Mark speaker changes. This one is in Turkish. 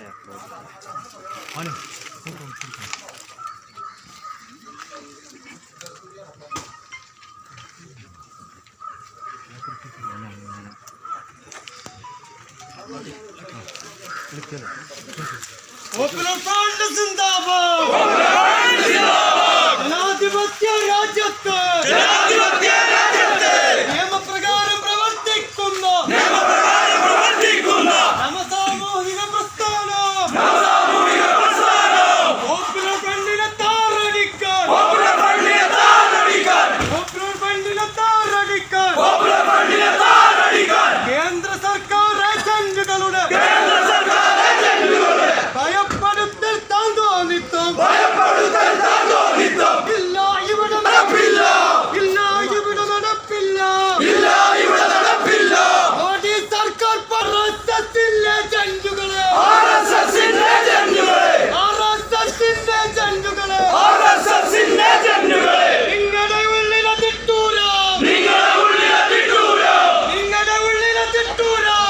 Speaker 1: ayakları. Hani buradan şuradan.
Speaker 2: Hop hop hop hop futuro!